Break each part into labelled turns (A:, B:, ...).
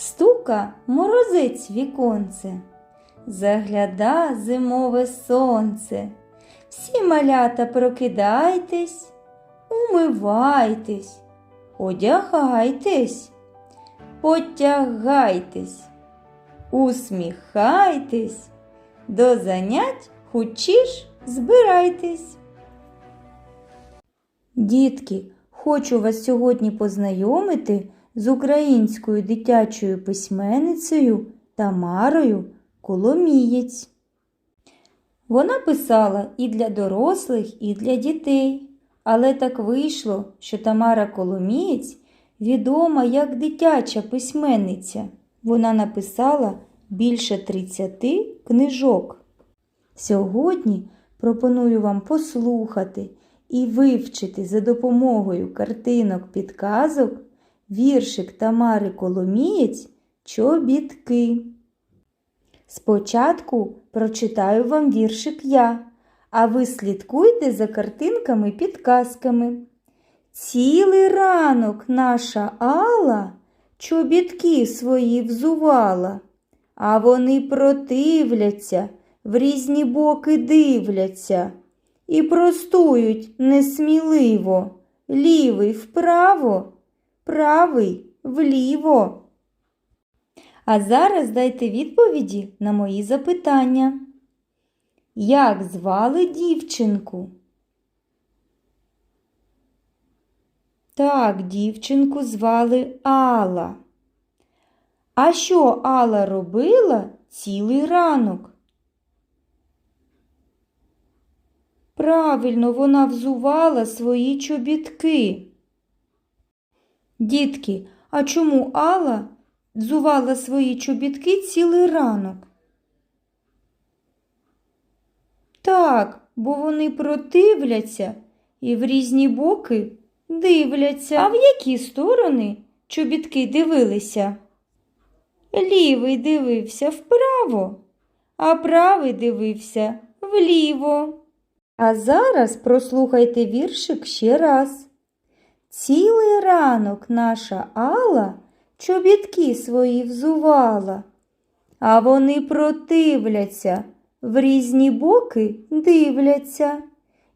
A: Стука морозець віконце, загляда зимове сонце. Всі малята прокидайтесь, умивайтесь, одягайтесь, потягайтесь, усміхайтесь, до занять хучіш збирайтесь. Дітки, хочу вас сьогодні познайомити з українською дитячою письменницею Тамарою Коломієць. Вона писала і для дорослих, і для дітей, але так вийшло, що Тамара Коломієць відома як дитяча письменниця. Вона написала більше 30 книжок. Сьогодні пропоную вам послухати і вивчити за допомогою картинок підказок віршик Тамари Коломієць Чобітки. Спочатку прочитаю вам віршик я, а ви слідкуйте за картинками підказками. Цілий ранок наша Алла чобітки свої взувала, а вони противляться, в різні боки дивляться і простують несміливо, лівий вправо, правий вліво. А зараз дайте відповіді на мої запитання. Як звали дівчинку? Так, дівчинку звали Алла. А що Алла робила цілий ранок? Правильно, вона взувала свої чобітки. Дітки, а чому Алла взувала свої чобітки цілий ранок? Так, бо вони противляться і в різні боки дивляться. А в які сторони чобітки дивилися? Лівий дивився вправо, а правий дивився вліво. А зараз прослухайте віршик ще раз. Цілий ранок наша Алла чобітки свої взувала, а вони противляться, в різні боки дивляться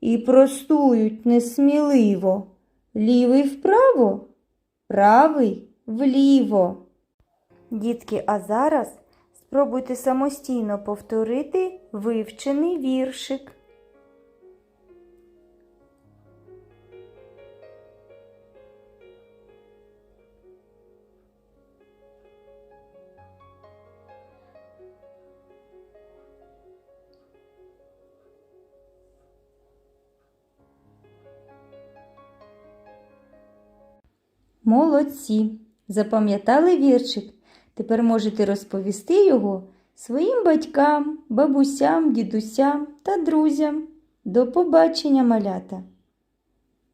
A: і простують несміливо. Лівий вправо, правий вліво. Дітки, а зараз спробуйте самостійно повторити вивчений віршик. Молодці! Запам'ятали віршик? Тепер можете розповісти його своїм батькам, бабусям, дідусям та друзям. До побачення, малята!